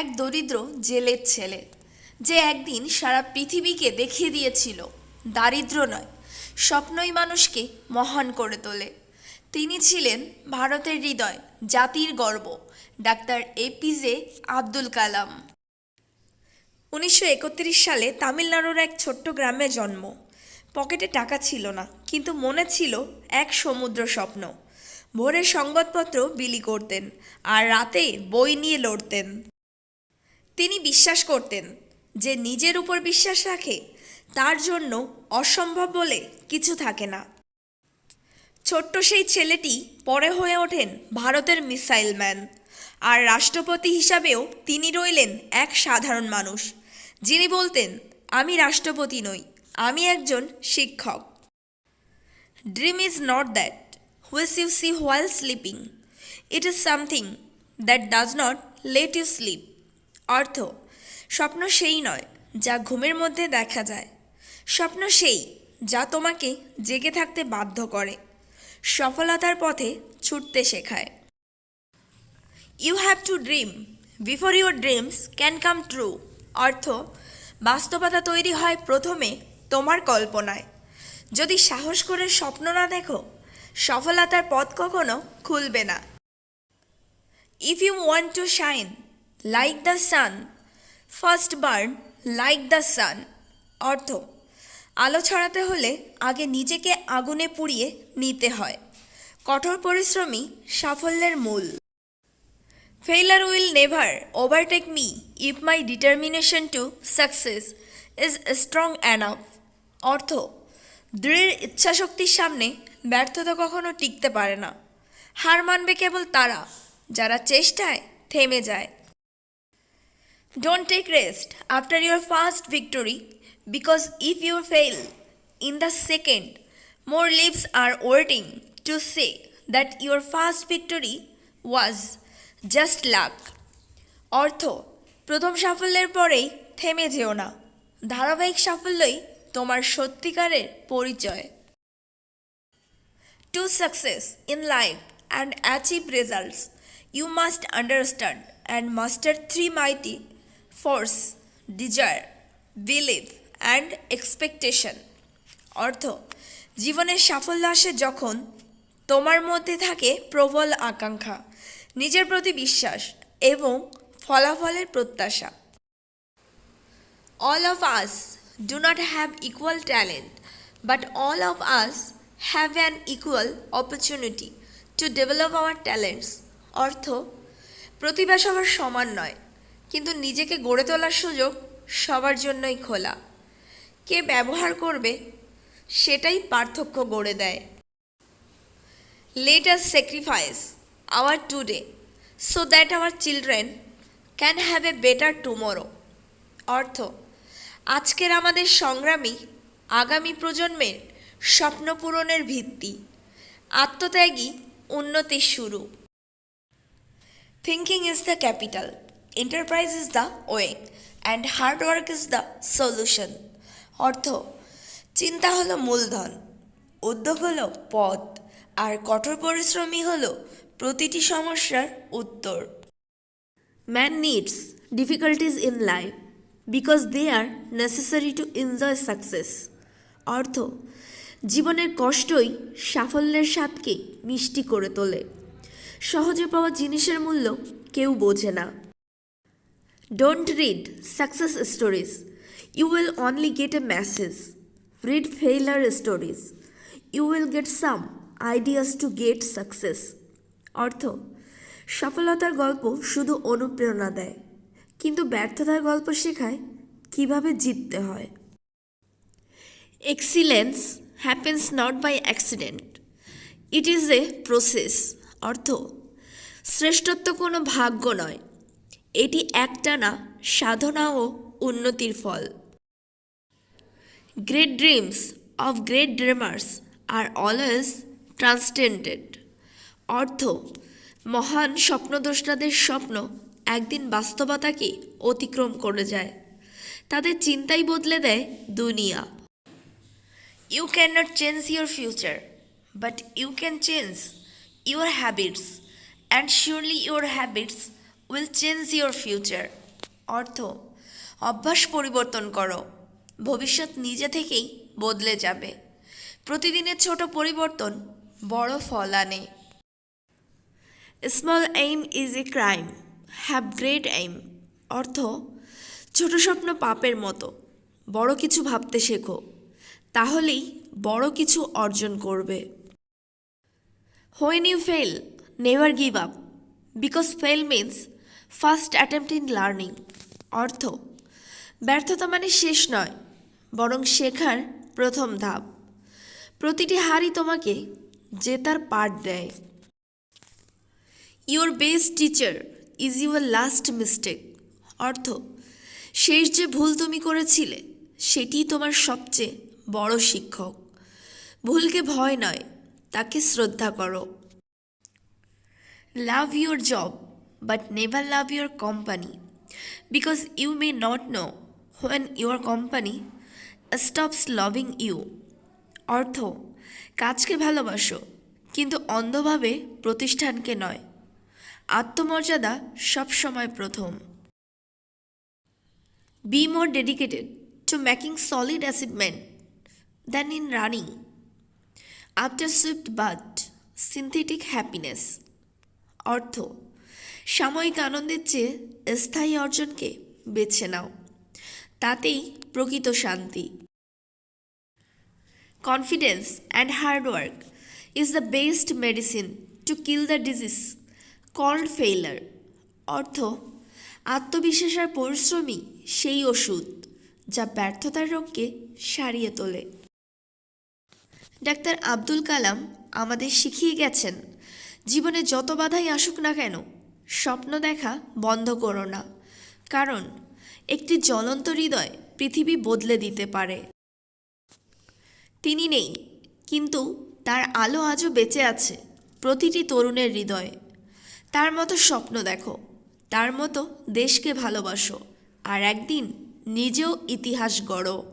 এক দরিদ্র জেলের ছেলে, যে একদিন সারা পৃথিবীকে দেখিয়ে দিয়েছিল, দারিদ্র নয়, স্বপ্নই মানুষকে মহান করে তোলে। তিনি ছিলেন ভারতের হৃদয়, জাতির গর্ব, ডাক্তার এপিজে আব্দুল কালাম। উনিশশো একত্রিশ সালে তামিলনাড়ুর এক ছোট্ট গ্রামে জন্ম। পকেটে টাকা ছিল না, কিন্তু মনে ছিল এক সমুদ্র স্বপ্ন। ভোরে সংবাদপত্র বিলি করতেন আর রাতে বই নিয়ে লড়তেন। তিনি বিশ্বাস করতেন যে নিজের উপর বিশ্বাস রাখে, তার জন্য অসম্ভব বলে কিছু থাকে না। ছোট্ট সেই ছেলেটি পরে হয়ে ওঠেন ভারতের মিসাইল ম্যান আর রাষ্ট্রপতি হিসাবেও তিনি রইলেন এক সাধারণ মানুষ। যিনি বলতেন, আমি রাষ্ট্রপতি নই, আমি একজন শিক্ষক। Dream is not that which you see while sleeping it is something that does not let you sleep অর্থ, স্বপ্ন সেই নয় যা ঘুমের মধ্যে দেখা যায়। স্বপ্ন সেই যা তোমাকে জেগে থাকতে বাধ্য করে, সফলতার পথে ছুটতে শেখায়। You have to dream before your dreams can come true অর্থ, বাস্তবতা তৈরি হয় প্রথমে তোমার কল্পনায়। যদি সাহস করে স্বপ্ন না দেখো, সফলতার পথ কখনো খুলবে না। If you want to shine like the sun first burn like the sun অর্থ, আলো ছড়াতে হলে আগে নিজেকে আগুনে পুড়িয়ে নিতে হয়। কঠোর পরিশ্রমী সাফল্যের মূল। Failure will never overtake me if my determination to success is strong enough অর্থ, দৃঢ় ইচ্ছাশক্তির সামনে ব্যর্থতা কখনো টিকতে পারে না। হার মানবে কেবল তারা, যারা চেষ্টায় থেমে যায়। Don't take rest after your first victory because if you fail in the second, more lips are waiting to say that your first victory was just luck. অর্থ প্রথম সাফল্যের পরেই থেমে যেও না ধারাবাহিক সাফল্যই তোমার সত্যিকারের পরিচয় To success in life and achieve results, you must understand and master three mighty force desire, belief, and expectation. অর্থ জীবনের সাফল্য আসে যখন তোমার মধ্যে থাকে প্রবল আকাঙ্ক্ষা নিজের প্রতি বিশ্বাস এবং ফলাফলের প্রত্যাশা All of us do not have equal talent, but all of us have an equal opportunity to develop our talents. অর্থ প্রতিভা সবার সমান নয় কিন্তু নিজেকে গড়ে তোলার সুযোগ সবার জন্যই খোলা। কে ব্যবহার করবে সেটাই পার্থক্য গড়ে দেয়। Let us sacrifice our today so that our children can have a better tomorrow অর্থ, আজকের আমাদের সংগ্রামী আগামী প্রজন্মের স্বপ্ন পূরণের ভিত্তি, আত্মত্যাগী উন্নতির শুরু। Thinking is the capital enterprise is the way and hard work is the solution অর্থ, চিন্তা হলো মূলধন, উদ্যোগ হলো পথ, আর কঠোর পরিশ্রমী হলো প্রতিটি সমস্যার উত্তর। Man needs difficulties in life because they are necessary to enjoy success অর্থ, জীবনের কষ্টই সাফল্যের স্বাদকে মিষ্টি করে তোলে। সহজে পাওয়া জিনিসের মূল্য কেউ বোঝে না। Don't read success stories you will only get a message read failure stories you will get some ideas to get success অর্থ, সফলতার গল্প শুধু অনুপ্রেরণা দেয়, কিন্তু ব্যর্থতার গল্প শেখায় কীভাবে জিততে হয়। Excellence happens not by accident it is a process অর্থ, শ্রেষ্ঠত্ব কোনো ভাগ্য নয়। এটি একটানা সাধনা ও উন্নতির ফল। Great dreams of great dreamers are always transcended অর্থ, মহান স্বপ্নদ্রষ্টাদের স্বপ্ন একদিন বাস্তবতাকে অতিক্রম করে যায়। তাদের চিন্তাই বদলে দেয় দুনিয়া। You can not change your future but you can change your habits and surely your habits will change your future অর্থ, অভ্যাস পরিবর্তন করো। ভবিষ্যৎ নিজে থেকেই বদলে যাবে। প্রতিদিনের ছোট পরিবর্তন বড় ফল আনে। Small aim is a crime have great aim অর্থ, ছোট স্বপ্ন পাপের মতো। বড় কিছু ভাবতে শেখো। তাহলেই বড় কিছু অর্জন করবে। When you fail never give up because fail means first attempt in learning, অর্থ, ব্যর্থতা মানে শেষ নয়, বরং শেখার প্রথম ধাপ। প্রতিটি হারই তোমাকে জেতার পাঠ দেয়। Your best teacher is your last mistake অর্থ, শেষ যে ভুল তুমি করেছিলে সেটিই তোমার সবচেয়ে বড় শিক্ষক। ভুলকে ভয় নয়, তাকে শ্রদ্ধা করো। Love your job but never love your company because you may not know when your company stops loving you অর্থ, কাজকে ভালোবাসো, কিন্তু অন্ধভাবে প্রতিষ্ঠানকে নয়। আত্মমর্যাদা সবসময় প্রথম। Be more dedicated to making solid achievement than in running after swift but synthetic happiness অর্থ সাময়িক আনন্দের চেয়ে স্থায়ী অর্জনকে বেছে নাও। তাতেই প্রকৃত শান্তি। Confidence and hard work is the best medicine to kill the disease called failure অর্থ, আত্মবিশ্বাস আর পরিশ্রমই সেই ওষুধ যা ব্যর্থতার রোগকে সারিয়ে তোলে। ডাক্তার আব্দুল কালাম আমাদের শিখিয়ে গেছেন, জীবনে যত বাধাই আসুক না কেন স্বপ্ন দেখা বন্ধ করো না। কারণ, একটি জ্বলন্ত হৃদয় পৃথিবী বদলে দিতে পারে। তিনি নেই, কিন্তু তার আলো আজও বেঁচে আছে প্রতিটি তরুণের হৃদয়ে। তার মতো স্বপ্ন দেখো, তার মতো দেশকে ভালোবাসো, আর একদিন নিজেও ইতিহাস গড়ো।